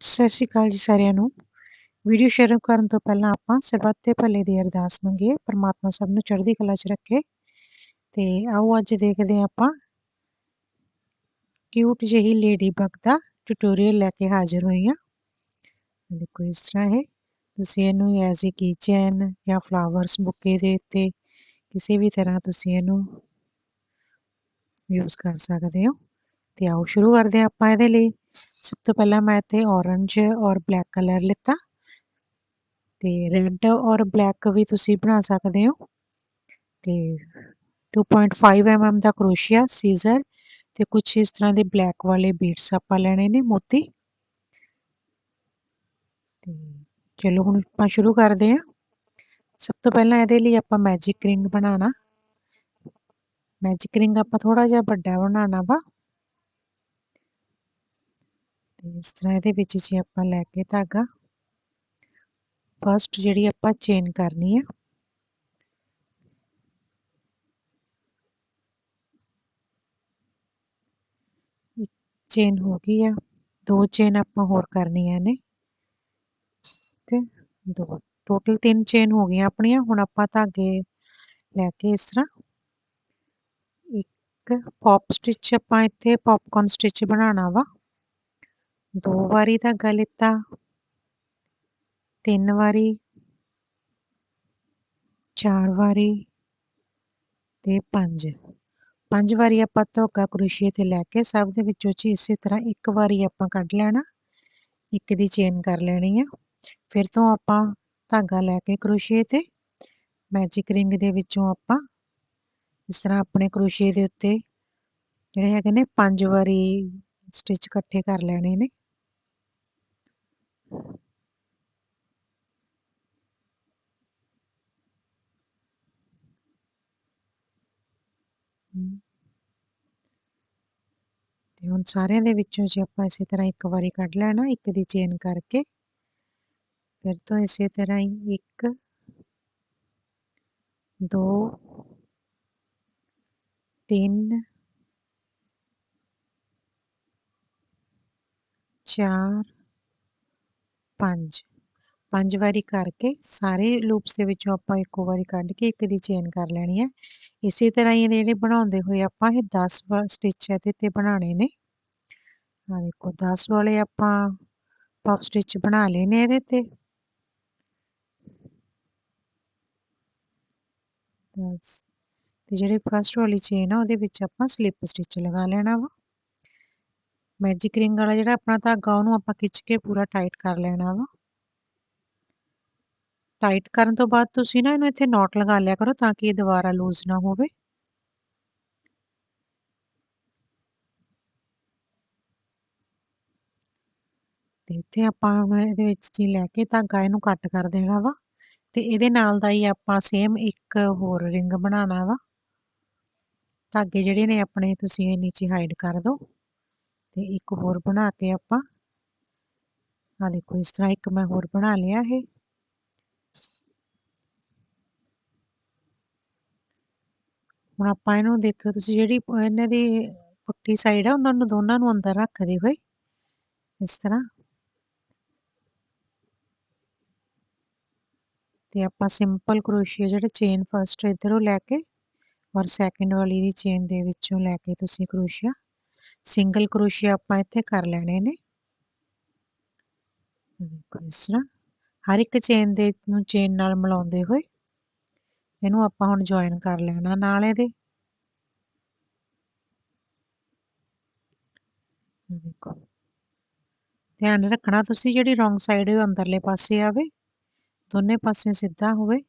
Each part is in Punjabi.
ਸਤਿ ਸ਼੍ਰੀ ਅਕਾਲ ਜੀ ਸਾਰਿਆਂ ਨੂੰ। ਵੀਡੀਓ ਸ਼ੁਰੂ ਕਰਨ ਤੋਂ ਪਹਿਲਾਂ ਆਪਾਂ ਸਰਬੱਤ ਦੇ ਭਲੇ ਦੀ ਅਰਦਾਸ ਮੰਗੀਏ, ਪਰਮਾਤਮਾ ਸਭ ਨੂੰ ਚੜ੍ਹਦੀ ਕਲਾ 'ਚ ਰੱਖੇ। ਤੇ ਆਓ ਅੱਜ ਦੇਖਦੇ ਹਾਂ ਆਪਾਂ ਕਿਊਟ ਜਿਹੀ ਲੇਡੀ ਬਗ ਦਾ ਟਿਊਟੋਰੀਅਲ ਲੈ ਕੇ ਹਾਜ਼ਰ ਹੋਈ ਹਾਂ। ਦੇਖੋ ਇਸ ਤਰ੍ਹਾਂ ਹੈ ਤੁਸੀਂ ਇਹਨੂੰ ਐਜ਼ ਅ ਕੀਚੈਨ ਜਾਂ ਫਲਾਵਰਸ ਬੁੱਕੇ ਦੇ ਉੱਤੇ ਕਿਸੇ ਵੀ ਤਰ੍ਹਾਂ ਤੁਸੀਂ ਇਹਨੂੰ ਯੂਜ਼ ਕਰ ਸਕਦੇ ਹੋ। ਤੇ ਆਓ ਸ਼ੁਰੂ ਕਰਦੇ ਹਾਂ ਆਪਾਂ ਇਹਦੇ ਲਈ। ਸਭ ਤੋਂ ਪਹਿਲਾਂ ਮੈਂ ਇੱਥੇ ਔਰੰਜ ਔਰ ਬਲੈਕ ਕਲਰ ਲਿੱਤਾ। ਤੇ ਰੈੱਡ ਔਰ ਬਲੈਕ ਵੀ ਤੁਸੀਂ ਬਣਾ ਸਕਦੇ ਹੋ। ਤੇ 2.5 mm ਦਾ ਕਰੋਸ਼ੀਆ ਸੀਜ਼ਰ ਤੇ ਕੁਝ ਇਸ ਤਰ੍ਹਾਂ ਦੇ ਬਲੈਕ ਵਾਲੇ ਬੀਡਸ ਆਪਾਂ ਲੈਣੇ ਨੇ ਮੋਤੀ। ਤੇ ਚਲੋ ਹੁਣ ਆਪਾਂ ਸ਼ੁਰੂ ਕਰਦੇ ਹਾਂ। ਸਭ ਤੋਂ ਪਹਿਲਾਂ ਇਹਦੇ ਲਈ ਆਪਾਂ ਮੈਜਿਕ ਰਿੰਗ ਬਣਾਉਣਾ। ਮੈਜਿਕ ਰਿੰਗ ਆਪਾਂ ਥੋੜਾ ਜਿਹਾ ਵੱਡਾ ਬਣਾਉਣਾ ਵਾ। ਤੇ ਇਸ ਤਰ੍ਹਾਂ ਇਹਦੇ ਵਿੱਚ ਜੇ ਆਪਾਂ ਲੈ ਕੇ ਧਾਗਾ ਫਸਟ ਜਿਹੜੀ ਆਪਾਂ ਚੇਨ ਕਰਨੀ ਹੈ ਇੱਕ ਚੇਨ ਹੋ ਗਈ ਆ। ਦੋ ਚੇਨ ਆਪਾਂ ਹੋਰ ਕਰਨੀਆਂ ਨੇ। ਤੇ ਦੋ ਟੋਟਲ ਤਿੰਨ ਚੇਨ ਹੋ ਗਈਆਂ ਆਪਣੀਆਂ। ਹੁਣ ਆਪਾਂ ਧਾਗੇ ਲੈ ਕੇ ਇਸ ਤਰ੍ਹਾਂ ਇੱਕ ਪੌਪ ਸਟਿਚ ਆਪਾਂ ਇੱਥੇ ਪੌਪਕੌਰਨ ਸਟਿਚ ਬਣਾਉਣਾ ਵਾ। ਦੋ ਵਾਰੀ ਧਾਗਾ ਲਿੱਤਾ। ਤਿੰਨ ਵਾਰੀ। ਚਾਰ ਵਾਰੀ। ਤੇ ਪੰਜ। ਪੰਜ ਵਾਰੀ ਆਪਾਂ ਧਾਗਾ ਕਰੋਸ਼ੀਏ ਤੇ ਲੈ ਕੇ ਸਭ ਦੇ ਵਿੱਚੋਂ ਚ ਇਸੇ ਤਰ੍ਹਾਂ ਇੱਕ ਵਾਰੀ ਆਪਾਂ ਕੱਢ ਲੈਣਾ। ਇੱਕ ਦੀ ਚੇਨ ਕਰ ਲੈਣੀ ਆ। ਫਿਰ ਤੋਂ ਆਪਾਂ ਧਾਗਾ ਲੈ ਕੇ ਕਰੋਸ਼ੀਏ ਤੇ ਮੈਜਿਕ ਰਿੰਗ ਦੇ ਵਿੱਚੋਂ ਆਪਾਂ ਇਸ ਤਰ੍ਹਾਂ ਆਪਣੇ ਕਰੋਸ਼ੀਏ ਦੇ ਉੱਤੇ ਜਿਹੜੇ ਹੈਗੇ ਨੇ ਪੰਜ ਵਾਰੀ ਸਟਿਚ ਇਕੱਠੇ ਕਰ ਲੈਣੇ ਨੇ। ਤੇ ਹੁਣ ਸਾਰਿਆਂ ਦੇ ਵਿੱਚੋਂ ਜੇ ਆਪਾਂ ਇਸੇ ਤਰ੍ਹਾਂ ਇੱਕ ਵਾਰੀ ਕੱਢ ਲੈਣਾ, ਇੱਕ ਦੀ ਚੇਨ ਕਰਕੇ, ਫਿਰ ਤੋਂ ਇਸੇ ਤਰ੍ਹਾਂ ਹੀ ਇੱਕ, ਦੋ, ਤਿੰਨ, ਚਾਰ ਪੰਜ। ਪੰਜ ਵਾਰੀ ਕਰਕੇ ਸਾਰੇ ਲੂਪਸ ਦੇ ਵਿੱਚੋਂ ਆਪਾਂ ਇੱਕੋ ਵਾਰੀ ਕੱਢ ਕੇ ਇੱਕ ਦੀ ਚੇਨ ਕਰ ਲੈਣੀ ਹੈ। ਇਸੇ ਤਰ੍ਹਾਂ ਹੀ ਜਿਹੜੇ ਬਣਾਉਂਦੇ ਹੋਏ ਆਪਾਂ ਇਹ 10 ਸਟਿਚ ਇਹਦੇ ਤੇ ਬਣਾਉਣੇ ਨੇ। ਆ ਦੇਖੋ 10 ਵਾਲੇ ਆਪਾਂ ਪਫ ਸਟਿਚ ਬਣਾ ਲਏ ਨੇ ਇਹਦੇ ਤੇ। 10 ਤੇ ਜਿਹੜੇ ਫਸਟ ਵਾਲੀ ਚੇਨ ਆ ਉਹਦੇ ਵਿੱਚ ਆਪਾਂ ਸਲਿੱਪ ਸਟਿਚ ਲਗਾ ਲੈਣਾ ਵਾ। ਮੈਜਿਕ ਰਿੰਗ ਵਾਲਾ ਜਿਹੜਾ ਆਪਣਾ ਧਾਗਾ, ਉਹਨੂੰ ਆਪਾਂ ਖਿੱਚ ਕੇ ਪੂਰਾ ਟਾਈਟ ਕਰ ਲੈਣਾ ਵਾ। ਟਾਈਟ ਕਰਨ ਤੋਂ ਬਾਅਦ ਤੁਸੀਂ ਨਾ ਇਹਨੂੰ ਇੱਥੇ ਨੋਟ ਲਗਾ ਲਿਆ ਕਰੋ ਤਾਂ ਕਿ ਇਹ ਦੁਬਾਰਾ ਲੂਜ਼ ਨਾ ਹੋਵੇ। ਤੇ ਇੱਥੇ ਆਪਾਂ ਇਹਦੇ ਵਿੱਚ ਜੀ ਲੈ ਕੇ ਧਾਗਾ ਇਹਨੂੰ ਕੱਟ ਕਰ ਦੇਣਾ ਵਾ। ਤੇ ਇਹਦੇ ਨਾਲ ਦਾ ਹੀ ਆਪਾਂ ਸੇਮ ਇੱਕ ਹੋਰ ਰਿੰਗ ਬਣਾਉਣਾ ਵਾ। ਧਾਗੇ ਜਿਹੜੇ ਨੇ ਆਪਣੇ ਤੁਸੀਂ ਇਹ ਨੀਚੇ ਹਾਈਡ ਕਰ ਦਿਓ ਤੇ ਇੱਕ ਹੋਰ ਬਣਾ ਕੇ ਆਪਾਂ। ਆ ਦੇਖੋ, ਇਸ ਤਰ੍ਹਾਂ ਇੱਕ ਮੈਂ ਹੋਰ ਬਣਾ ਲਿਆ ਇਹ। ਹੁਣ ਆਪਾਂ ਇਹਨੂੰ ਦੇਖੋ ਤੁਸੀਂ ਜਿਹੜੀ ਇਹਨਾਂ ਦੀ ਪੁੱਟੀ ਸਾਈਡ ਆ, ਉਹਨਾਂ ਨੂੰ ਦੋਨਾਂ ਨੂੰ ਅੰਦਰ ਰੱਖਦੇ ਹੋਏ ਇਸ ਤਰ੍ਹਾਂ। ਤੇ ਆਪਾਂ ਸਿੰਪਲ ਕਰੋਸ਼ੀਆ ਜਿਹੜਾ ਚੇਨ ਫਸਟ ਇਧਰੋਂ ਲੈ ਕੇ ਔਰ ਸੈਕਿੰਡ ਵਾਲੀ ਦੀ ਚੇਨ ਦੇ ਵਿੱਚੋਂ ਲੈ ਕੇ ਤੁਸੀਂ ਕਰੋਸ਼ੀਆ ਸਿੰਗਲ ਕਰੋਸ਼ੀਆ ਆਪਾਂ ਇੱਥੇ ਕਰ ਲੈਣੇ ਨੇ। ਦੇਖੋ ਇਸ ਤਰ੍ਹਾਂ, ਹਰ ਇੱਕ ਚੇਨ ਦੇ ਨੂੰ ਚੇਨ ਨਾਲ ਮਿਲਾਉਂਦੇ ਹੋਏ, ਇਹਨੂੰ ਆਪਾਂ ਹੁਣ ਜੁਆਇਨ ਕਰ ਲੈਣਾ ਨਾਲ ਇਹਦੇ। ਦੇਖੋ, ਧਿਆਨ ਰੱਖਣਾ ਤੁਸੀਂ ਜਿਹੜੀ ਰੋਂਗ ਸਾਈਡ ਹੈ ਅੰਦਰਲੇ ਪਾਸੇ ਆਵੇ, ਦੋਨੇ ਪਾਸੇ ਸਿੱਧਾ ਹੋਵੇ।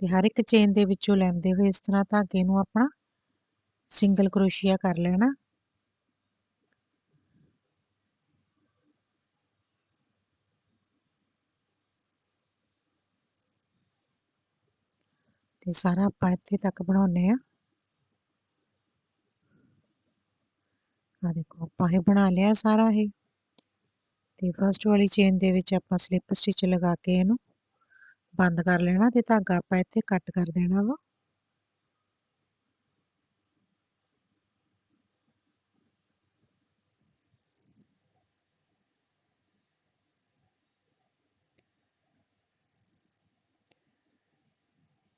ਤੇ ਹਰ ਇੱਕ ਚੇਨ ਦੇ ਵਿੱਚੋਂ ਲੈਂਦੇ ਹੋਏ ਇਸ ਤਰ੍ਹਾਂ ਧਾਗੇ ਨੂੰ ਆਪਣਾ ਸਿੰਗਲ ਕਰੋਸ਼ੀਆ ਕਰ ਲੈਣਾ ਤੇ ਸਾਰਾ ਆਪਾਂ ਇੱਥੇ ਤੱਕ ਬਣਾਉਨੇ ਆ ਆ ਦੇਖੋ, ਆਪਾਂ ਇਹ ਬਣਾ ਲਿਆ ਸਾਰਾ ਇਹ। ਤੇ ਫਸਟ ਵਾਲੀ ਚੇਨ ਦੇ ਵਿੱਚ ਆਪਾਂ ਸਲਿੱਪ ਸਟਿਚ ਲਗਾ ਕੇ ਇਹਨੂੰ ਬੰਦ ਕਰ ਲੈਣਾ ਤੇ ਧਾਗਾ ਆਪਾਂ ਇੱਥੇ ਕੱਟ ਕਰ ਦੇਣਾ ਵਾ।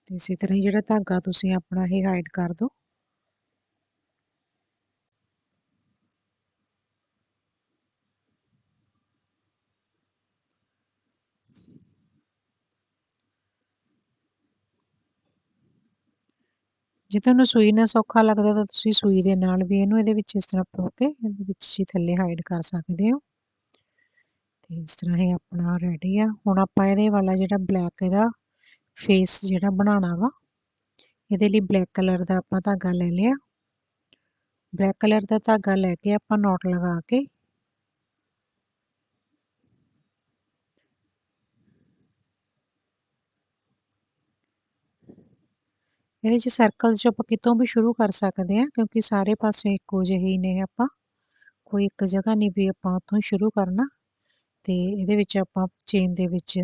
ਤੇ ਇਸੇ ਤਰ੍ਹਾਂ ਹੀ ਜਿਹੜਾ ਧਾਗਾ ਤੁਸੀਂ ਆਪਣਾ ਇਹ ਹਾਈਡ ਕਰ ਦਿਓ ਜੇ ਤੁਹਾਨੂੰ ਸੂਈ ਨਾਲ ਸੌਖਾ ਲੱਗਦਾ ਤਾਂ ਤੁਸੀਂ ਸੂਈ ਦੇ ਨਾਲ ਵੀ ਇਹਨੂੰ ਇਹਦੇ ਵਿੱਚ ਇਸ ਤਰ੍ਹਾਂ ਪੋ ਕੇ ਇਹਦੇ ਵਿੱਚ ਹੀ ਥੱਲੇ ਹਾਈਡ ਕਰ ਸਕਦੇ ਹੋ। ਤੇ ਇਸ ਤਰ੍ਹਾਂ ਇਹ ਆਪਣਾ ਰੈਡੀ ਆ। ਹੁਣ ਆਪਾਂ ਇਹਦੇ ਵਾਲਾ ਜਿਹੜਾ ਬਲੈਕ ਇਹਦਾ ਫੇਸ ਜਿਹੜਾ ਬਣਾਉਣਾ ਵਾ, ਇਹਦੇ ਲਈ ਬਲੈਕ ਕਲਰ ਦਾ ਆਪਾਂ ਧਾਗਾ ਲੈ ਲਿਆ। ਬਲੈਕ ਕਲਰ ਦਾ ਧਾਗਾ ਲੈ ਕੇ ਆਪਾਂ ਨੋਟ ਲਗਾ ਕੇ ਇਹਦੇ 'ਚ ਸਰਕਲ ਜੋ ਆਪਾਂ ਕਿਤੋਂ ਵੀ ਸ਼ੁਰੂ ਕਰ ਸਕਦੇ ਹਾਂ, ਕਿਉਂਕਿ ਸਾਰੇ ਪਾਸੇ ਇੱਕੋ ਜਿਹੇ ਹੀ ਨੇ ਆਪਾਂ। ਕੋਈ ਇੱਕ ਜਗ੍ਹਾ ਨਹੀਂ ਵੀ ਆਪਾਂ ਉੱਥੋਂ ਸ਼ੁਰੂ ਕਰਨਾ ਤੇ ਇਹਦੇ ਵਿੱਚ ਆਪਾਂ ਚੇਨ ਦੇ ਵਿੱਚ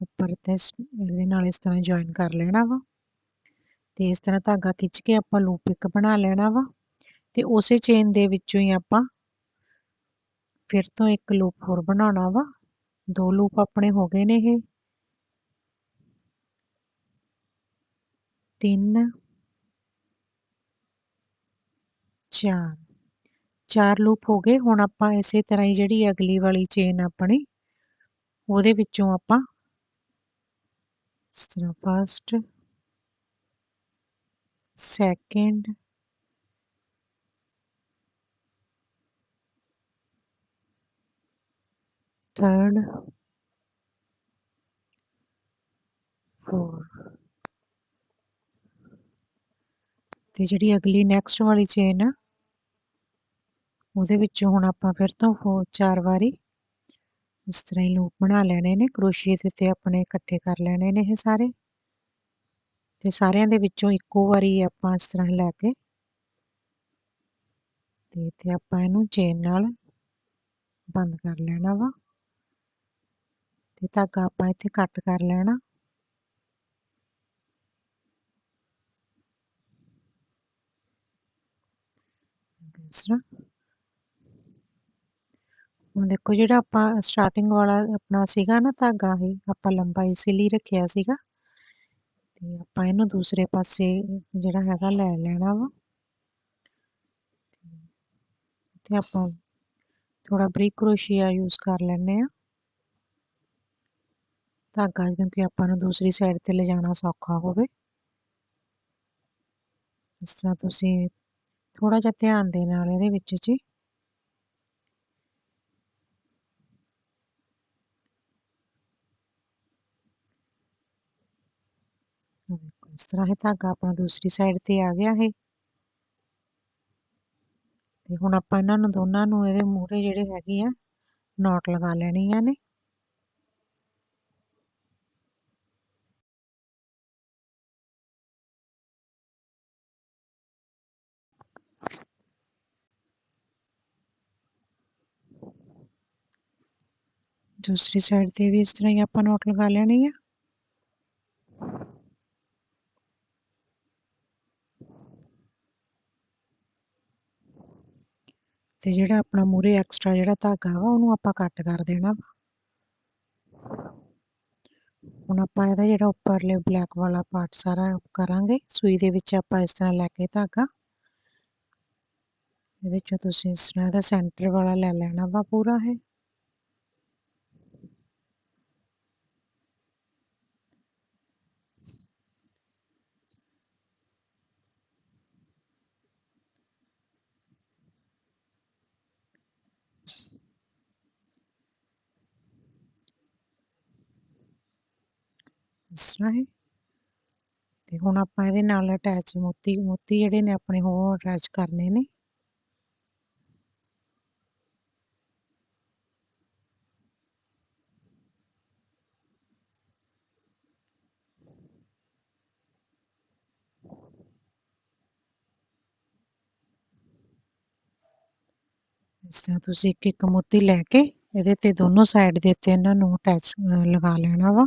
ਉੱਪਰ ਤੇ ਇਹਦੇ ਨਾਲ ਇਸ ਤਰ੍ਹਾਂ ਜੁਆਇਨ ਕਰ ਲੈਣਾ ਵਾ। ਤੇ ਇਸ ਤਰ੍ਹਾਂ ਧਾਗਾ ਖਿੱਚ ਕੇ ਆਪਾਂ ਲੂਪ ਇੱਕ ਬਣਾ ਲੈਣਾ ਵਾ। ਤੇ ਉਸੇ ਚੇਨ ਦੇ ਵਿੱਚੋਂ ਹੀ ਆਪਾਂ ਫਿਰ ਤੋਂ ਇੱਕ ਲੂਪ ਹੋਰ ਬਣਾਉਣਾ ਵਾ। ਦੋ ਲੂਪ ਆਪਣੇ ਹੋ ਗਏ ਨੇ ਇਹ। ਤਿੰਨ, ਚਾਰ। ਚਾਰ ਲੂਪ ਹੋ ਗਏ। ਹੁਣ ਆਪਾਂ ਇਸੇ ਤਰ੍ਹਾਂ ਹੀ ਜਿਹੜੀ ਅਗਲੀ ਵਾਲੀ ਚੇਨ ਆਪਣੀ, ਉਹਦੇ ਵਿੱਚੋਂ ਆਪਾਂ ਇਸ ਤਰ੍ਹਾਂ ਫਸਟ ਸੈਕਿੰਡ ਥਰਡ ਫੋਰ ਤੇ ਜਿਹੜੀ ਅਗਲੀ ਨੈਕਸਟ ਵਾਲੀ ਚੇਨ ਆ, ਉਹਦੇ ਵਿੱਚੋਂ ਹੁਣ ਆਪਾਂ ਫਿਰ ਤੋਂ ਫੋਰ ਚਾਰ ਵਾਰੀ ਇਸ ਤਰ੍ਹਾਂ ਹੀ ਲੂਪ ਬਣਾ ਲੈਣੇ ਨੇ, ਕਰੋਸ਼ੀਏ ਦੇ ਉੱਤੇ ਆਪਣੇ ਇਕੱਠੇ ਕਰ ਲੈਣੇ ਨੇ ਇਹ ਸਾਰੇ। ਤੇ ਸਾਰਿਆਂ ਦੇ ਵਿੱਚੋਂ ਇੱਕੋ ਵਾਰੀ ਆਪਾਂ ਇਸ ਤਰ੍ਹਾਂ ਲੈ ਕੇ ਤੇ ਇੱਥੇ ਆਪਾਂ ਇਹਨੂੰ ਚੇਨ ਨਾਲ ਬੰਦ ਕਰ ਲੈਣਾ ਵਾ। ਤੇ ਧਾਗਾ ਆਪਾਂ ਇੱਥੇ ਕੱਟ ਕਰ ਲੈਣਾ। ਇਸ ਤਰ੍ਹਾਂ। ਹੁਣ ਦੇਖੋ ਜਿਹੜਾ ਆਪਾਂ ਸਟਾਰਟਿੰਗ ਵਾਲਾ ਆਪਣਾ ਸੀਗਾ ਨਾ ਧਾਗਾ ਇਹ, ਆਪਾਂ ਲੰਬਾ ਇਸੇ ਲਈ ਰੱਖਿਆ ਸੀਗਾ। ਤੇ ਆਪਾਂ ਇਹਨੂੰ ਦੂਸਰੇ ਪਾਸੇ ਜਿਹੜਾ ਹੈਗਾ ਲੈ ਲੈਣਾ ਵਾ। ਤੇ ਆਪਾਂ ਥੋੜਾ ਬਰੀਕ ਕਰੋਸ਼ੀਆ ਯੂਜ਼ ਕਰ ਲੈਣੇ ਆ ਧਾਗਾ ਕਿਉਂਕਿ ਆਪਾਂ ਨੂੰ ਦੂਸਰੀ ਸਾਈਡ ਤੇ ਲਿਜਾਣਾ ਸੌਖਾ ਹੋਵੇ। ਇਸ ਤਰ੍ਹਾਂ ਤੁਸੀਂ ਥੋੜਾ ਜਿਹਾ ਧਿਆਨ ਦੇ ਨਾਲ ਇਹਦੇ ਵਿੱਚ ਜੀ। ਇਸ ਤਰ੍ਹਾਂ ਇਹ ਧਾਗਾ ਆਪਣਾ ਦੂਸਰੀ ਸਾਈਡ ਤੇ ਆ ਗਿਆ ਹੈ ਤੇ ਹੁਣ ਆਪਾਂ ਇਹਨਾਂ ਨੂੰ ਦੋਨਾਂ ਨੂੰ ਇਹਦੇ ਮੂਹਰੇ ਜਿਹੜੇ ਹੈਗੇ ਆ ਨੋਟ ਲਗਾ ਲੈਣੀਆਂ ਨੇ ਦੂਸਰੀ ਸਾਈਡ ਤੇ ਵੀ ਇਸ ਤਰ੍ਹਾਂ ਹੀ ਆਪਾਂ ਨੋਟ ਲਗਾ ਲੈਣੀ ਆ। ਤੇ ਜਿਹੜਾ ਆਪਣਾ ਮੂਰੇ ਐਕਸਟਰਾ ਜਿਹੜਾ ਧਾਗਾ ਵਾ, ਉਹਨੂੰ ਆਪਾਂ ਕੱਟ ਕਰ ਦੇਣਾ ਵਾ। ਹੁਣ ਆਪਾਂ ਇਹਦਾ ਜਿਹੜਾ ਉੱਪਰਲੇ ਬਲੈਕ ਵਾਲਾ ਪਾਰਟ ਸਾਰਾ ਕਰਾਂਗੇ। ਸੂਈ ਦੇ ਵਿੱਚ ਆਪਾਂ ਇਸ ਤਰ੍ਹਾਂ ਲੈ ਕੇ ਧਾਗਾ। ਇਹਦੇ ਚੋਂ ਤੁਸੀਂ ਇਸ ਤਰ੍ਹਾਂ ਦਾ ਸੈਂਟਰ ਵਾਲਾ ਲੈ ਲੈਣਾ ਵਾ ਪੂਰਾ ਹੈ ਇਸ ਤਰ੍ਹਾਂ ਹੈ। ਤੇ ਹੁਣ ਆਪਾਂ ਇਹਦੇ ਨਾਲ ਅਟੈਚ ਮੋਤੀ ਮੋਤੀ ਜਿਹੜੇ ਨੇ ਆਪਣੇ ਹੋਰ ਅਟੈਚ ਕਰਨੇ ਨੇ। ਇਸ ਤਰ੍ਹਾਂ ਤੁਸੀਂ ਇੱਕ ਇੱਕ ਮੋਤੀ ਲੈ ਕੇ ਇਹਦੇ ਤੇ ਦੋਨੋਂ ਸਾਈਡ ਦੇ ਉੱਤੇ ਇਹਨਾਂ ਨੂੰ ਅਟੈਚ ਲਗਾ ਲੈਣਾ ਵਾ।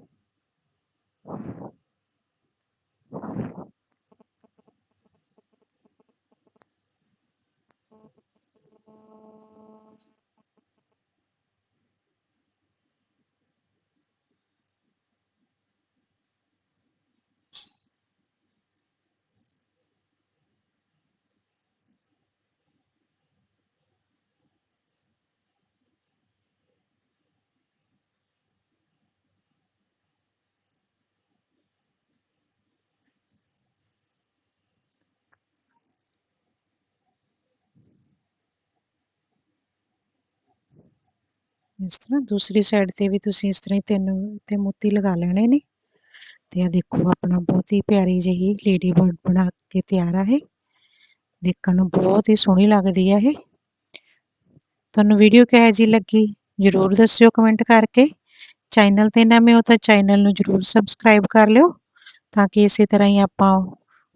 ਇਸ ਤਰ੍ਹਾਂ ਦੂਸਰੀ ਸਾਈਡ ਤੇ ਵੀ ਤੁਸੀਂ ਇਸ ਤਰ੍ਹਾਂ ਹੀ ਤਿੰਨ ਤੇ ਮੋਤੀ ਲਗਾ ਲੈਣੇ ਨੇ। ਤੇ ਆ ਦੇਖੋ ਆਪਣਾ ਬਹੁਤ ਹੀ ਪਿਆਰੀ ਜਿਹੀ ਲੇਡੀ ਬਰਡ ਬਣਾ ਕੇ ਤਿਆਰ ਆ ਇਹ। ਦੇਖਣ ਨੂੰ ਬਹੁਤ ਹੀ ਸੋਹਣੀ ਲੱਗਦੀ ਆ ਇਹ। ਤੁਹਾਨੂੰ ਵੀਡੀਓ ਕਿਹੋ ਜਿਹੀ ਲੱਗੀ ਜਰੂਰ ਦੱਸਿਓ ਕਮੈਂਟ ਕਰਕੇ। ਚੈਨਲ ਤੇ ਨਵੇਂ ਹੋ ਤਾਂ ਚੈਨਲ ਨੂੰ ਜਰੂਰ ਸਬਸਕ੍ਰਾਈਬ ਕਰ ਲਿਓ ਤਾਂ ਕਿ ਇਸੇ ਤਰ੍ਹਾਂ ਹੀ ਆਪਾਂ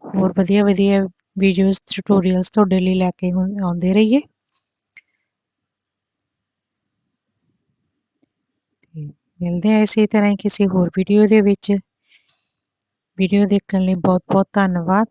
ਹੋਰ ਵਧੀਆ ਵਧੀਆ ਵੀਡੀਓਜ਼ ਟਿਊਟੋਰੀਅਲਸ ਤੁਹਾਡੇ ਲਈ ਲੈ ਕੇ ਹੁਣ ਆਉਂਦੇ ਰਹੀਏ ਤੇ ਮਿਲਦੇ ਆ ਇਸੇ ਤਰ੍ਹਾਂ ਹੀ ਕਿਸੇ ਹੋਰ ਵੀਡੀਓ ਦੇ ਵਿੱਚ। ਵੀਡੀਓ ਦੇਖਣ ਲਈ ਬਹੁਤ ਬਹੁਤ ਧੰਨਵਾਦ।